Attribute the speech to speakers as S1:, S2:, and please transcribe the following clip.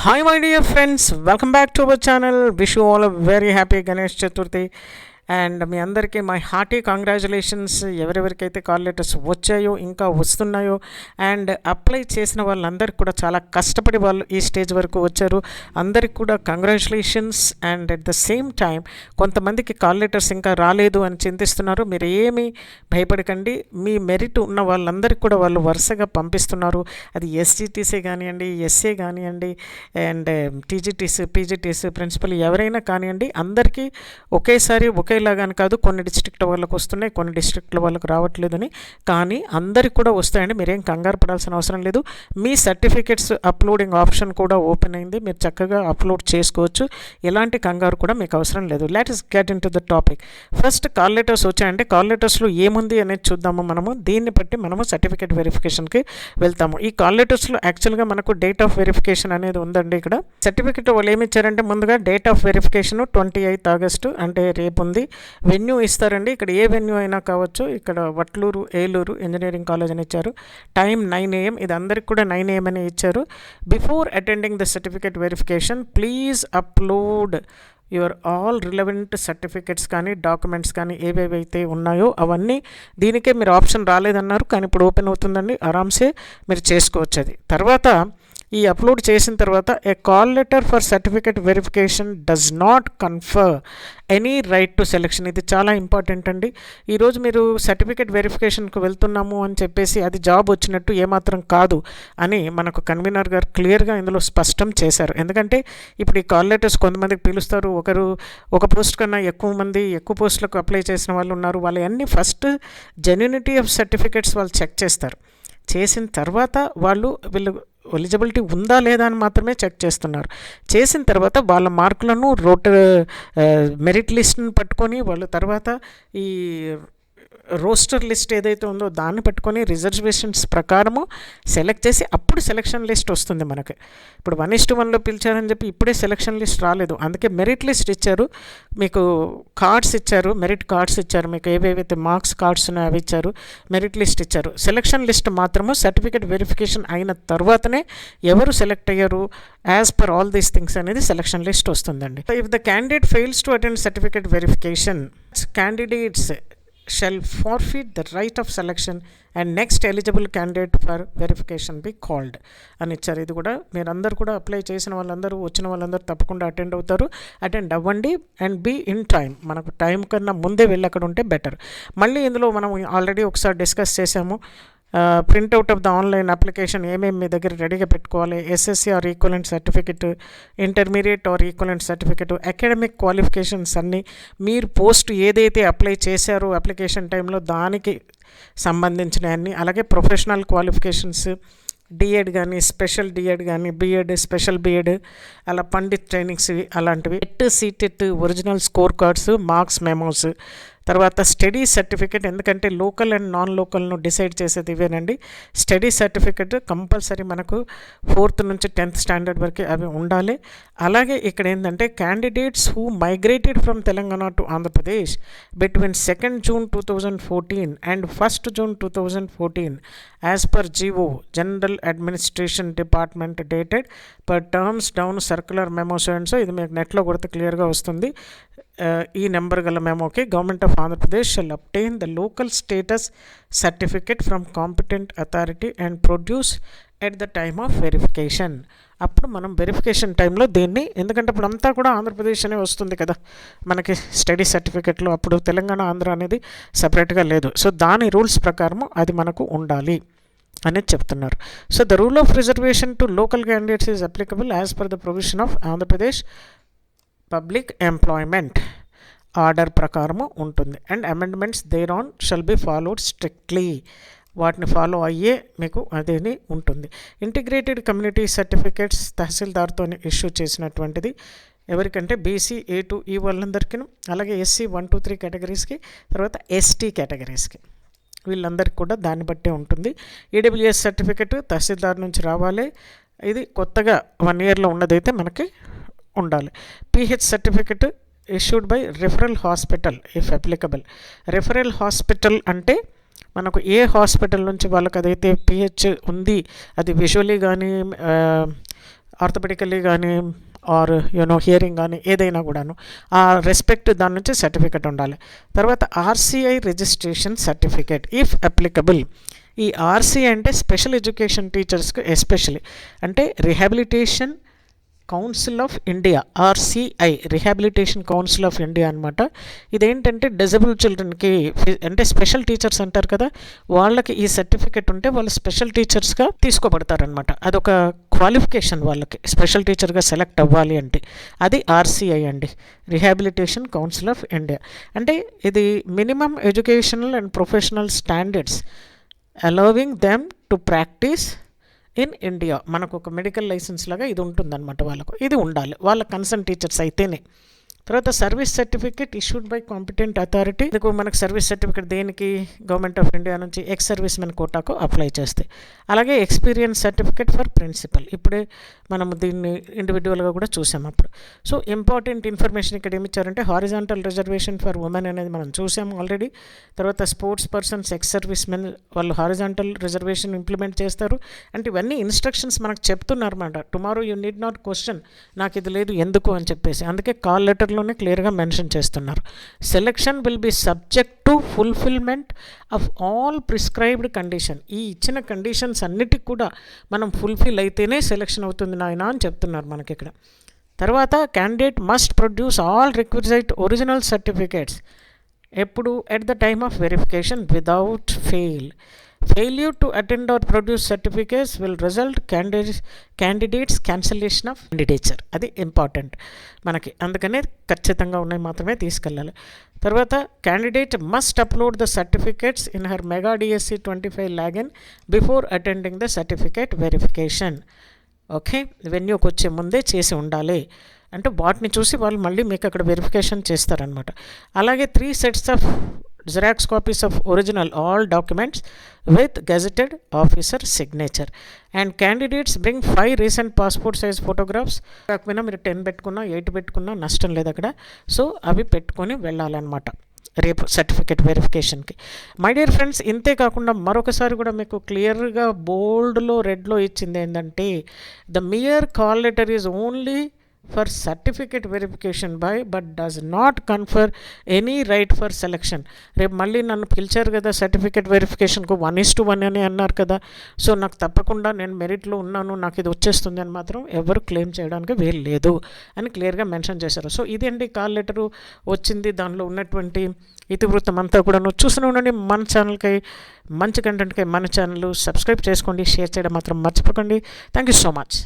S1: Hi my dear friends welcome back to our channel wish you all very happy Ganesh Chaturthi and మీ అందరికీ my hearty congratulations. ఎవరెవరికైతే call letters వచ్చాయో ఇంకా వస్తున్నాయో and apply చేసిన వాళ్ళందరికీ కూడా చాలా కష్టపడి వాళ్ళు ఈ స్టేజ్ వరకు వచ్చారు. అందరికి కూడా congratulations. And at the same time కొంతమందికి కాల్ లెటర్స్ ఇంకా రాలేదు అని చింతిస్తున్నారు. మీరు ఏమీ భయపడకండి. మీ మెరిట్ ఉన్న వాళ్ళందరికీ కూడా వాళ్ళు వరుసగా పంపిస్తున్నారు. అది ఎస్జిటీసీ కానివ్వండి ఎస్ఏ కానివ్వండి అండ్ టీజీటీసీ పీజీటీసీ ప్రిన్సిపల్ ఎవరైనా కానివ్వండి అందరికీ ఒకేసారి ఒకే ఒకేలాగాని కాదు. కొన్ని డిస్ట్రిక్ట్ వాళ్ళకు వస్తున్నాయి. కొన్ని డిస్ట్రిక్ట్ల వాళ్ళకు రావట్లేదని. కానీ అందరికి కూడా వస్తాయండి. మీరేం కంగారు పడాల్సిన అవసరం లేదు. మీ సర్టిఫికెట్స్ అప్లోడింగ్ ఆప్షన్ కూడా ఓపెన్ అయింది. మీరు చక్కగా అప్లోడ్ చేసుకోవచ్చు. ఎలాంటి కంగారు కూడా మీకు అవసరం లేదు. Let is get in to the topic first call letters వచ్చాయంటే కాల్ లెటర్స్లో ఏముంది అనేది చూద్దాము మనము. దీన్ని బట్టి మనము సర్టిఫికేట్ వెరిఫికేషన్కి వెళ్తాము. ఈ కాల్ లెటర్స్లో యాక్చువల్గా మనకు డేట్ ఆఫ్ వెరిఫికేషన్ అనేది ఉందండి ఇక్కడ. సర్టిఫికేట్ వాళ్ళు ఏమి ఇచ్చారంటే ముందుగా date of verification twenty eighth August అంటే రేపు ఉంది. వెన్యూ ఇస్తారండి. ఇక్కడ ఏ వెన్యూ అయినా కావచ్చు. ఇక్కడ వట్లూరు ఏలూరు ఇంజనీరింగ్ కాలేజ్ అని ఇచ్చారు. టైం నైన్ ఏఎం ఇది అందరికి కూడా నైన్ ఏఎం అని ఇచ్చారు. Before attending the certificate verification please upload your all relevant certificates కానీ డాక్యుమెంట్స్ కానీ ఏవేవైతే ఉన్నాయో అవన్నీ దీనికే మీరు ఆప్షన్ రాలేదన్నారు. కానీ ఇప్పుడు ఓపెన్ అవుతుందండి. ఆరామ్సే మీరు చేసుకోవచ్చు అది. తర్వాత ఈ అప్లోడ్ చేసిన తర్వాత a call letter for certificate verification does not confer any right to selection ఇది చాలా ఇంపార్టెంట్ అండి. ఈరోజు మీరు సర్టిఫికేట్ వెరిఫికేషన్కి వెళ్తున్నాము అని చెప్పేసి అది జాబ్ వచ్చినట్టు ఏమాత్రం కాదు అని మనకు కన్వీనర్ గారు క్లియర్గా ఇందులో స్పష్టం చేశారు. ఎందుకంటే ఇప్పుడు ఈ కాల్ లెటర్స్ కొంతమందికి పిలుస్తారు. ఒకరు ఒక పోస్ట్ కన్నా ఎక్కువ మంది ఎక్కువ పోస్టులకు అప్లై చేసిన వాళ్ళు ఉన్నారు. వాళ్ళు అన్నీ ఫస్ట్ జెన్యునిటీ ఆఫ్ సర్టిఫికేట్స్ వాళ్ళు చెక్ చేస్తారు. చేసిన తర్వాత వాళ్ళు వీళ్ళు ఎలిజిబిలిటీ ఉందా లేదా అని మాత్రమే చెక్ చేస్తున్నారు. చేసిన తర్వాత వాళ్ళ మార్కులను రోట మెరిట్ లిస్ట్ని పట్టుకొని వాళ్ళు తర్వాత ఈ రోస్టర్ లిస్ట్ ఏదైతే ఉందో దాన్ని పెట్టుకొని రిజర్వేషన్స్ ప్రకారము సెలెక్ట్ చేసి అప్పుడు సెలెక్షన్ లిస్ట్ వస్తుంది మనకి. ఇప్పుడు వన్ ఇస్టు వన్లో పిలిచారని చెప్పి ఇప్పుడే సెలెక్షన్ లిస్ట్ రాలేదు. అందుకే మెరిట్ లిస్ట్ ఇచ్చారు. మీకు కార్డ్స్ ఇచ్చారు. మెరిట్ కార్డ్స్ ఇచ్చారు. మీకు ఏవేవైతే మార్క్స్ కార్డ్స్ ఉన్నాయో అవి ఇచ్చారు. మెరిట్ లిస్ట్ ఇచ్చారు. సెలెక్షన్ లిస్ట్ మాత్రము సర్టిఫికేట్ వెరిఫికేషన్ అయిన తర్వాతనే ఎవరు సెలెక్ట్ అయ్యారు? As per all these things అనేది సెలెక్షన్ లిస్ట్ వస్తుందండి. If the candidate fails to attend certificate verification candidates shall forfeit the right of selection and next eligible candidate for verification be called. అని ఇచ్చారు. ఇది కూడా మీరందరూ కూడా apply చేసిన వాళ్ళందరూ వచ్చిన వాళ్ళందరూ తప్పకుండా అటెండ్ అవుతారు. అటెండ్ అవ్వండి అండ్ బీ ఇన్ టైం మనకు టైం కన్నా ముందే వెళ్ళి అక్కడ ఉంటే బెటర్ మళ్ళీ ఇందులో మనం ఆల్రెడీ ఒకసారి డిస్కస్ చేసాము. Printout of the online application ఏమేమి మీ దగ్గర రెడీగా పెట్టుకోవాలి? SSC or equivalent certificate intermediate or equivalent certificate academic qualifications అన్నీ మీరు పోస్ట్ ఏదైతే అప్లై చేశారో అప్లికేషన్ టైంలో దానికి సంబంధించిన అన్నీ అలాగే ప్రొఫెషనల్ క్వాలిఫికేషన్స్ డిఎడ్ కానీ స్పెషల్ డిఎడ్ కానీ B Ed special B Ed అలా పండిత్ ట్రైనింగ్స్ అలాంటివి. At CTET original score cards marks memos తర్వాత స్టడీ సర్టిఫికేట్ ఎందుకంటే లోకల్ అండ్ నాన్ లోకల్ను డిసైడ్ చేసేది ఇవేనండి. స్టడీ సర్టిఫికేట్ కంపల్సరీ మనకు ఫోర్త్ నుంచి టెన్త్ స్టాండర్డ్ వరకు అవి ఉండాలి. అలాగే ఇక్కడ ఏంటంటే candidates who migrated from Telangana to Andhra Pradesh between second June two thousand fourteen and first June two thousand fourteen as per GO general administration department dated per terms down circular memos and so ఇది మీకు నెట్లో కొడితే క్లియర్గా వస్తుంది. ఈ number గల మెమోకి government of Andhra Pradesh shall obtain the local status certificate from competent authority and produce at the time of verification అప్పుడు మనం వెరిఫికేషన్ టైంలో దీన్ని ఎందుకంటే ఇప్పుడు అంతా కూడా ఆంధ్రప్రదేశ్ అనే వస్తుంది కదా. మనకి స్టడీ సర్టిఫికెట్లో అప్పుడు తెలంగాణ ఆంధ్ర అనేది సపరేట్గా లేదు. సో దాని రూల్స్ ప్రకారము అది మనకు ఉండాలి అనేది చెప్తున్నారు. So the rule of reservation to local candidates is applicable as per the provision of Andhra Pradesh public employment order ప్రకారము ఉంటుంది. And amendments there on shall be followed strictly వాటిని ఫాలో అయ్యే మీకు అదేని ఉంటుంది. ఇంటిగ్రేటెడ్ కమ్యూనిటీ సర్టిఫికేట్స్ తహసీల్దార్తో issue చేసినటువంటిది ఎవరికంటే BC A to E e వాళ్ళందరికీ అలాగే ఎస్సీ వన్ టూ త్రీ కేటగిరీస్కి తర్వాత ఎస్టీ కేటగిరీస్కి వీళ్ళందరికీ కూడా దాన్ని బట్టే ఉంటుంది. ఈడబ్ల్యూఎస్ సర్టిఫికెట్ తహసీల్దార్ నుంచి రావాలి. ఇది కొత్తగా వన్ ఇయర్లో ఉన్నదైతే మనకి ఉండాలి. PH certificate issued by referral hospital if applicable referral hospital అంటే మనకు ఏ హాస్పిటల్ నుంచి వాళ్ళకి అదైతే పిహెచ్ ఉంది అది విజువలీ కానీ ఆర్థోపెడికల్లీ కానీ ఆర్ యూనో హియరింగ్ కానీ ఏదైనా కూడాను ఆ రెస్పెక్ట్ దాని నుంచి సర్టిఫికెట్ ఉండాలి. తర్వాత RCI registration certificate if applicable ఈ ఆర్సీ అంటే స్పెషల్ ఎడ్యుకేషన్ టీచర్స్కి ఎస్పెషలీ అంటే rehabilitation council of India RCI rehabilitation council of India అనమాట ఇదేంటంటే డిజబుల్ చిల్డ్రన్కి అంటే స్పెషల్ టీచర్స్ అంటారు కదా వాళ్ళకి ఈ సర్టిఫికెట్ ఉంటే వాళ్ళు స్పెషల్ టీచర్స్గా తీసుకోబడతారనమాట అదొక క్వాలిఫికేషన్ వాళ్ళకి స్పెషల్ టీచర్గా సెలెక్ట్ అవ్వాలి అంటే. అది ఆర్సీఐ అండి రిహాబిలిటేషన్ కౌన్సిల్ ఆఫ్ ఇండియా అంటే ఇది minimum educational and professional standards allowing them to practice in India మనకు ఒక మెడికల్ లైసెన్స్ లాగా ఇది ఉంటుందన్నమాట వాళ్ళకు. ఇది ఉండాలి. వాళ్ళ కన్సర్న్ టీచర్స్ అయితేనే. తర్వాత service certificate issued by competent authority. ఇందుకు మనకు సర్వీస్ సర్టిఫికేట్ దేనికి? గవర్నమెంట్ ఆఫ్ ఇండియా నుంచి ఎక్స్ సర్వీస్ మెన్ కోటాకు అప్లై చేస్తే. అలాగే ఎక్స్పీరియన్స్ సర్టిఫికేట్ ఫర్ ప్రిన్సిపల్ ఇప్పుడే మనం దీన్ని ఇండివిజువల్గా కూడా చూసాం అప్పుడు. సో ఇంపార్టెంట్ ఇన్ఫర్మేషన్ ఇక్కడ ఏమి ఇచ్చారంటే హారిజాంటల్ రిజర్వేషన్ ఫర్ ఉమెన్ అనేది మనం చూసాము ఆల్రెడీ తర్వాత sports persons ex service men వాళ్ళు హారిజాంటల్ రిజర్వేషన్ ఇంప్లిమెంట్ చేస్తారు. అంటే ఇవన్నీ ఇన్స్ట్రక్షన్స్ మనకు చెప్తున్నారు అన్నమాట. Tomorrow you need not question నాకు ఇది లేదు ఎందుకు అని చెప్పేసి. అందుకే కాల్ లెటర్లోనే క్లియర్గా మెన్షన్ చేస్తున్నారు. Selection will be subject to fulfilment of all prescribed condition ఈ ఇచ్చిన కండిషన్స్ అన్నిటికి కూడా మనం ఫుల్ఫిల్ అయితేనే సెలెక్షన్ అవుతుంది నాయన అని చెప్తున్నారు మనకి ఇక్కడ తర్వాత candidate must produce all requisite original certificates ఎప్పుడు? At the time of verification without fail failure to attend or produce certificates will result candidates candidates cancellation of candidature అది ఇంపార్టెంట్ మనకి అందుకనే ఖచ్చితంగా ఉన్నాయి మాత్రమే తీసుకెళ్ళాలి. తర్వాత candidate must upload the certificates in her mega DSC twenty five login before attending the certificate verification okay? వెన్యూకి వచ్చే ముందే చేసి ఉండాలి. అంటే వాటిని చూసి వాళ్ళు మళ్ళీ మీకు అక్కడ వెరిఫికేషన్ చేస్తారనమాట అలాగే three sets of xerox copies of original all documents with gazetted officer signature and candidates bring five recent passport size photographs కాకపోయినా మీరు టెన్ పెట్టుకున్నా ఎయిట్ పెట్టుకున్నా నష్టం లేదు అక్కడ. సో అవి పెట్టుకొని వెళ్ళాలన్నమాట. రేపు సర్టిఫికేట్ వెరిఫికేషన్కి మై డియర్ ఫ్రెండ్స్ ఇంతే కాకుండా మరొకసారి కూడా మీకు క్లియర్గా బోల్డ్లో రెడ్లో ఇచ్చింది ఏంటంటే the mere call letter is only for certificate verification by but does not confer any right for selection రేపు మళ్ళీ నన్ను పిలిచారు కదా సర్టిఫికేట్ వెరిఫికేషన్కు వన్ ఇస్ టు వన్ అని అన్నారు కదా. సో నాకు తప్పకుండా నేను మెరిట్లో ఉన్నాను నాకు ఇది వచ్చేస్తుంది అని మాత్రం ఎవరు క్లెయిమ్ చేయడానికి వీలు లేదు అని క్లియర్గా మెన్షన్ చేశారు. సో ఇదండి కాల్ లెటరు వచ్చింది దానిలో ఉన్నటువంటి ఇతివృత్తం అంతా కూడా చూస్తూనే ఉండండి మన ఛానల్కి మంచి కంటెంట్కి మన ఛానల్ సబ్స్క్రైబ్ చేసుకోండి షేర్ చేయడం మాత్రం మర్చిపోకండి. Thank you so much